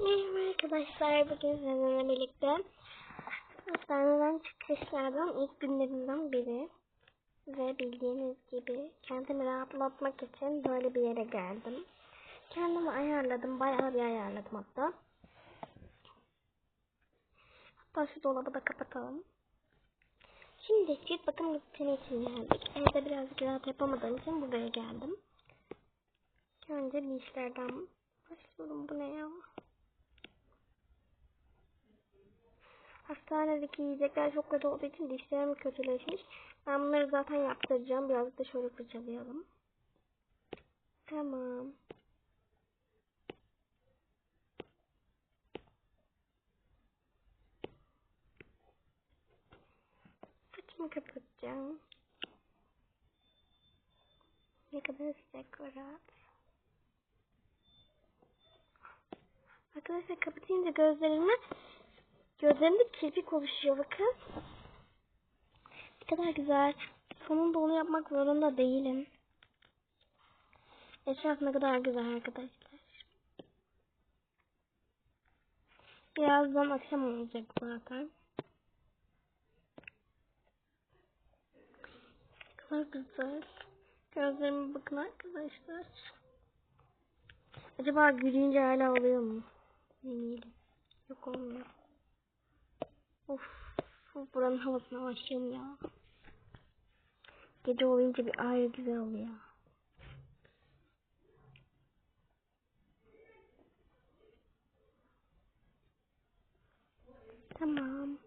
Merhaba arkadaşlar. Bugün sizinle birlikte hastaneden çıkışlardan ilk günlerimden biri. Ve bildiğiniz gibi kendimi rahatlatmak için böyle bir yere geldim. Kendimi ayarladım. Bayağı bir ayarladım hatta. Hatta şu dolabı da kapatalım. Şimdi cilt bakım rutini için geldik. Evde birazcık rahat yapamadığım için buraya geldim. Önce bir işlerden başlıyorum. Bu ne ya? Hastanedeki yiyecekler çok kötü olduğu için dişlerim kötüleşmiş. Ben bunları zaten yaptıracağım. Birazcık da şöyle fırçalayalım. Tamam. Saçımı kapatacağım. Ne kadar sıcak ve rahat. Arkadaşlar kapatınca gözlerimi gözlerimde kirpik oluşuyor bakın. Ne kadar güzel. Sonunda onu yapmak zorunda değilim. Etraf ne kadar güzel arkadaşlar. Birazdan akşam olacak zaten. Ne kadar güzel. Gözlerime bakın arkadaşlar. Acaba gülünce hala oluyor mu? Deneyelim. Yok olmuyor. Of. of buranın havasına başlıyorum ya. Gece olunca bir ayrı güzel oluyor. Tamam.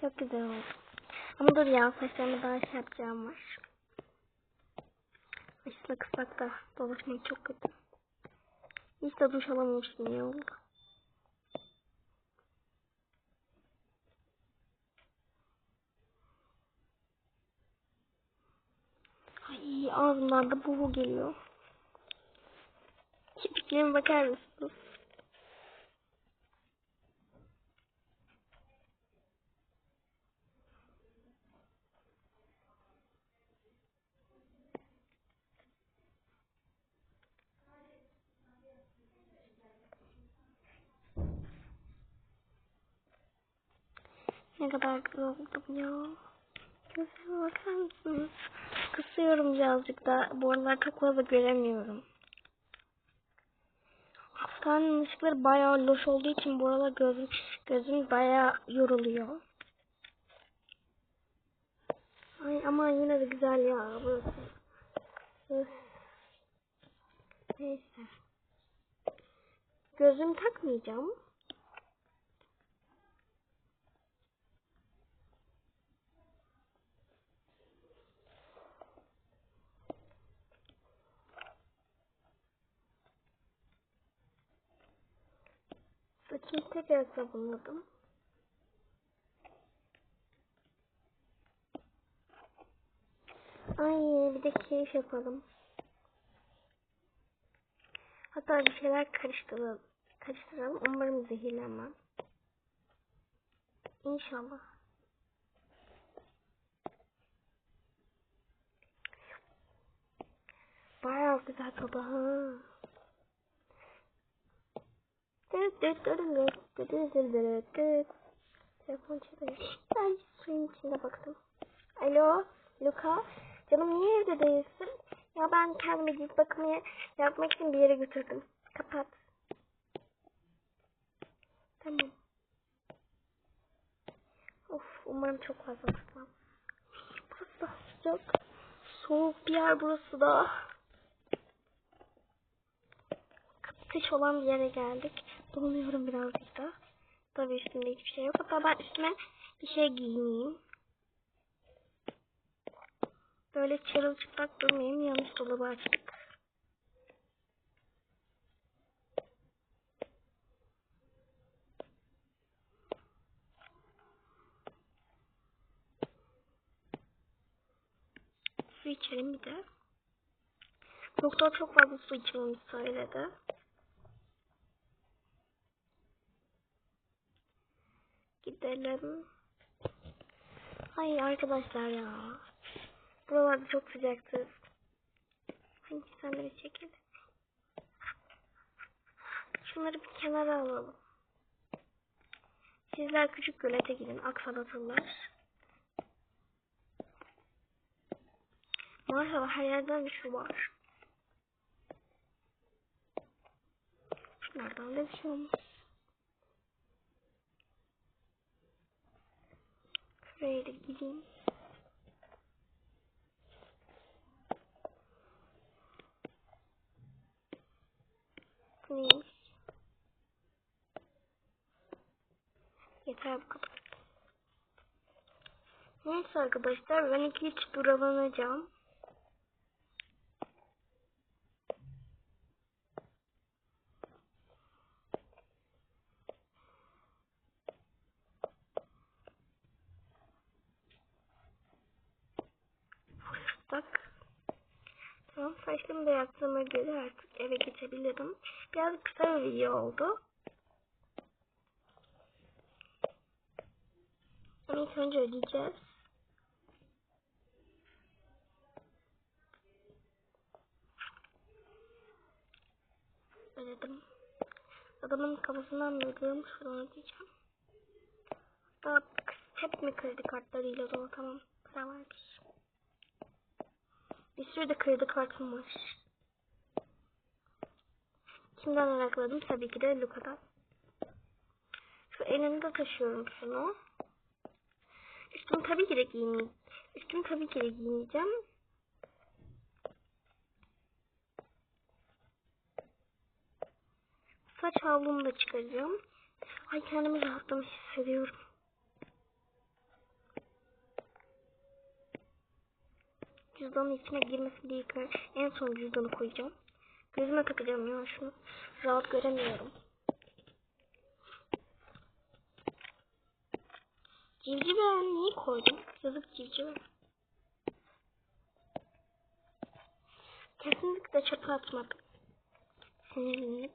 Çok güzel oldu. Ama dur ya saçlarımı daha şey yapacağım var. Başına kısak da dolaşmak çok kötü. Hiç de duş alamamıştım ya. Ay ağzımdan da buğu geliyor. Kirpiklerime bakar mısınız? Ne kadar oldum ya. Gözlerime bakar mısınız? Kısıyorum birazcık da. Bu aralar çok fazla göremiyorum. Hastanın ışıkları bayağı loş olduğu için bu aralar gözüm, gözüm bayağı yoruluyor. Ay ama yine de güzel ya burası. Neyse. Gözüm takmayacağım. Saçımı tekrar sabunladım. Ay bir de keyif yapalım. Hatta bir şeyler karıştıralım. Karıştıralım. Umarım zehirlenmem. İnşallah. Bayağı güzel ha. Telefon çalıyor. Ben suyun içinde baktım. Alo, Luka. Canım niye evde değilsin? Ya ben kendimi cilt bakımı yapmak için bir yere götürdüm. Kapat. Tamam. Of, umarım çok fazla tutmam. Burası da sıcak. Soğuk bir yer burası da. Kış olan bir yere geldik. Donuyorum birazcık da. Tabii üstümde hiçbir şey yok. Hatta ben üstüme bir şey giyineyim. Böyle çırılçıplak durmayayım. Yanlış dolabı açtık. Su içelim bir de. Doktor çok fazla su içmemi söyledi. Gidelim. Ay arkadaşlar ya. Buralarda çok sıcaktı. Hangi sen de bir çekelim. şunları bir kenara alalım. Sizler küçük gölete gidin aksalatırlar. Maşallah her yerden bir şu var. Şunlardan da bir şey olmaz. Şuraya da gideyim. Bu neymiş? Yeter bu kadar. Neyse arkadaşlar ben iki üç duralanacağım. Fırstak. Tamam saçlarımı da yaptığıma göre artık eve geçebilirim. Biraz kısa bir video oldu. Ama ilk önce ödeyeceğiz. Ödedim. Adamın kafasından mı ödüyorum? Şuradan ödeyeceğim. Daha hep mi kredi kartlarıyla dolu? Tamam. Para vardır. Bir sürü de kredi kartım var. Kimden arakladım? Tabii ki de Luka'dan. Şu elimde taşıyorum şunu. Üstümü tabii ki de giymeyeceğim. Üstümü tabii ki de giymeyeceğim. Saç havlumu da çıkaracağım. Ay kendimi rahatlamış hissediyorum. Cüzdanın içine girmesi diye en son cüzdanı koyacağım. Gözüme takacağım ya şunu. Rahat göremiyorum. Civciv ben niye koydum? Yazık civciv. Kesinlikle çöpe atmadım. Sinirlenip.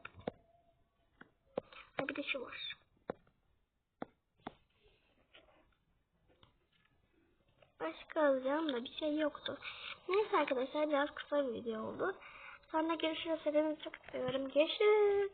Bir de şu var. Başka alacağım da bir şey yoktu. Neyse arkadaşlar biraz kısa bir video oldu. Sonra görüşürüz. Hepinizi çok seviyorum. Görüşürüz.